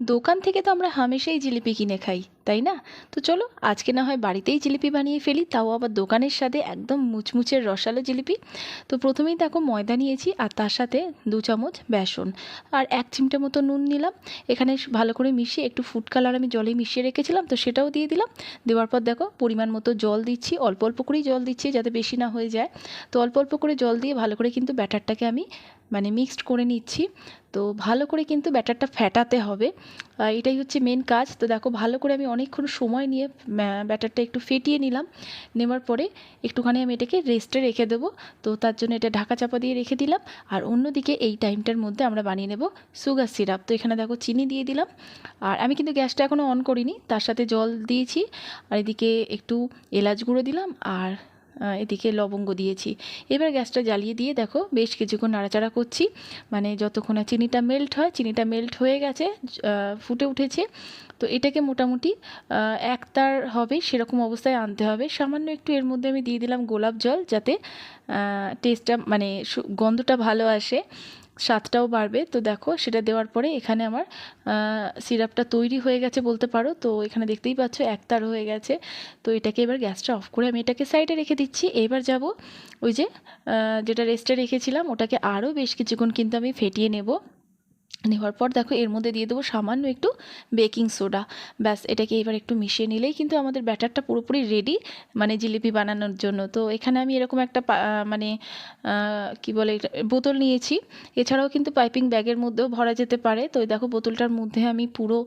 দোকান থেকে তো আমরা হামেশাই জিলিপি কিনে খাই। তাই না? তো চলো, আজকে না হয় বাড়িতেই জিলিপি বানিয়ে ফেলি, তাও আবার দোকানের সাথে একদম মুচমুচের রসালো জিলিপি। তো প্রথমেই দেখো ময়দা নিয়েছি আর তার সাথে দু চামচ বেসন আর এক চিমটে মতো নুন নিলাম। এখানে ভালো করে মিশিয়ে একটু ফুড কালার আমি জলে মিশিয়ে রেখেছিলাম, তো সেটাও দিয়ে দিলাম। দেওয়ার পর দেখো পরিমাণ মতো জল দিচ্ছি, অল্প অল্প করেই জল দিচ্ছি যাতে বেশি না হয়ে যায়। তো অল্প অল্প করে জল দিয়ে ভালো করে কিন্তু ব্যাটারটাকে আমি মানে মিক্সড করে নিচ্ছি। তো ভালো করে কিন্তু ব্যাটারটা ফ্যাটাতে হবে। এটাই হচ্ছে মেন কাজ। তো দেখো, ভালো করে আমি অনেকক্ষণ সময় নিয়ে ব্যাটারটা একটু ফেটিয়ে নিলাম। নেওয়ার পরে একটুখানি আমি এটাকে রেস্টে রেখে দেবো। তো তার জন্য এটা ঢাকা চাপা দিয়ে রেখে দিলাম। আর অন্যদিকে এই টাইমটার মধ্যে আমরা বানিয়ে নেব সুগার সিরাপ তো এখানে দেখো, চিনি দিয়ে দিলাম। আর আমি কিন্তু গ্যাসটা এখনও অন করিনি। তার সাথে জল দিয়েছি। আর এদিকে একটু এলাচ গুঁড়ো দিলাম। আর এদিকে লবঙ্গ দিয়েছি। এবার গ্যাসটা জ্বালিয়ে দিয়ে দেখো বেশ কিছুক্ষণ নাড়াচাড়া করছি। মানে যতক্ষণ না চিনিটা মেল্ট হয়, চিনিটা মেল্ট হয়ে গেছে ফুটে উঠেছে। তো এটাকে মোটামুটি একতার হবে, সেরকম অবস্থায় আনতে হবে। সামান্য একটু এর মধ্যে আমি দিয়ে দিলাম গোলাপ জল যাতে টেস্টটা মানে গন্ধটা ভালো আসে। স্বাদটাও বাড়বে। তো দেখো, সেটা দেওয়ার পরে এখানে আমার সিরাপটা তৈরি হয়ে গেছে বলতে পারো। তো এখানে দেখতেই পাচ্ছ একতার হয়ে গেছে। তো এটাকে এবার গ্যাসটা অফ করে আমি এটাকে সাইডে রেখে দিচ্ছি। এবার যাব ওই যে যেটা রেস্টে রেখেছিলাম, ওটাকে আরও বেশ কিছুক্ষণ কিন্তু আমি ফেটিয়ে নেব। নেওয়ার পর দেখো এর মধ্যে দিয়ে দেবো সামান্য একটু বেকিং সোডা। ব্যাস, এটাকে এবার একটু মিশিয়ে নিলেই কিন্তু আমাদের ব্যাটারটা পুরোপুরি রেডি মানে জিলিপি বানানোর জন্য। তো এখানে আমি এরকম একটা মানে কি বলে বোতল নিয়েছি। এছাড়াও কিন্তু পাইপিং ব্যাগের মধ্যেও ভরা যেতে পারে। তো দেখো বোতলটার মধ্যে আমি পুরো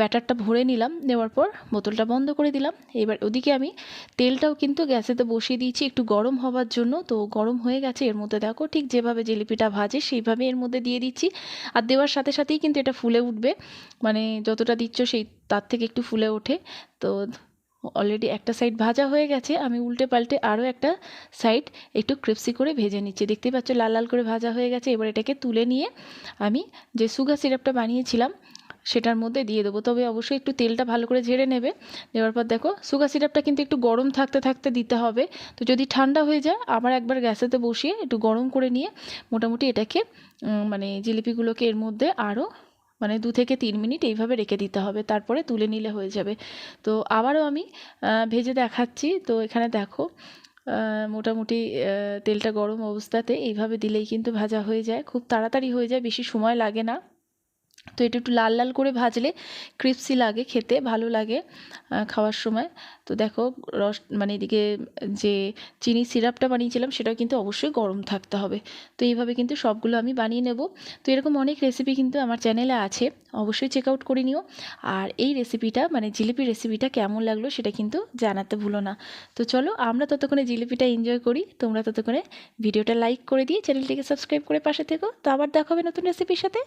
ব্যাটারটা ভরে নিলাম। নেওয়ার পর বোতলটা বন্ধ করে দিলাম। এবার ওদিকে আমি তেলটাও কিন্তু গ্যাসেতে বসিয়ে দিয়েছি একটু গরম হওয়ার জন্য। তো গরম হয়ে গেছে, এর মধ্যে দেখো ঠিক যেভাবে জিলিপিটা ভাজে সেইভাবে এর মধ্যে দিয়ে দিচ্ছি। আর দেওয়ার সাথে সাথেই কিন্তু এটা ফুলে উঠবে। মানে যতটা দিচ্ছ সেই তার থেকে একটু ফুলে ওঠে। তো অলরেডি একটা সাইড ভাজা হয়ে গেছে। আমি উল্টে পাল্টে আরও একটা সাইড একটু ক্রিপসি করে ভেজে নিচ্ছি। দেখতেই পাচ্ছ লাল লাল করে ভাজা হয়ে গেছে। এবার এটাকে তুলে নিয়ে আমি যে সুগার সিরাপটা বানিয়েছিলাম সেটার মধ্যে দিয়ে দেবো। তবে অবশ্যই একটু তেলটা ভালো করে ঝেড়ে নেবে। দেওয়ার পর দেখো সুগার সিরাপটা কিন্তু একটু গরম থাকতে থাকতে দিতে হবে। তো যদি ঠান্ডা হয়ে যায়, আবার একবার গ্যাসেতে বসিয়ে একটু গরম করে নিয়ে মোটামুটি এটাকে মানে জিলিপিগুলোকে এর মধ্যে আরও মানে দু থেকে তিন মিনিট এইভাবে রেখে দিতে হবে। তারপরে তুলে নিলে হয়ে যাবে। তো আবারও আমি ভেজে দেখাচ্ছি। তো এখানে দেখো মোটামুটি তেলটা গরম অবস্থাতে এইভাবে দিলেই কিন্তু ভাজা হয়ে যায়। খুব তাড়াতাড়ি হয়ে যায়, বেশি সময় লাগে না। তো এটা একটু লাল লাল করে ভাজলে ক্রিপসি লাগে খেতে, ভালো লাগে খাওয়ার সময়। তো দেখো, রস মানে এদিকে যে চিনি সিরাপটা বানিয়েছিলাম সেটাও কিন্তু অবশ্যই গরম থাকতে হবে। তো এইভাবে কিন্তু সবগুলো আমি বানিয়ে নেব। তো এরকম অনেক রেসিপি কিন্তু আমার চ্যানেলে আছে, অবশ্যই চেক আউট করে নিও। আর এই রেসিপিটা মানে জিলিপি রেসিপিটা কেমন লাগল সেটা কিন্তু জানাতে ভুলো না। তো চলো, আমরা ততক্ষণে জিলিপিটা এনজয় করি। তোমরা ততক্ষণে ভিডিওটা লাইক করে দিয়ে চ্যানেলটিকে সাবস্ক্রাইব করে পাশে থেকো। তো আবার দেখাবে নতুন রেসিপির সাথে।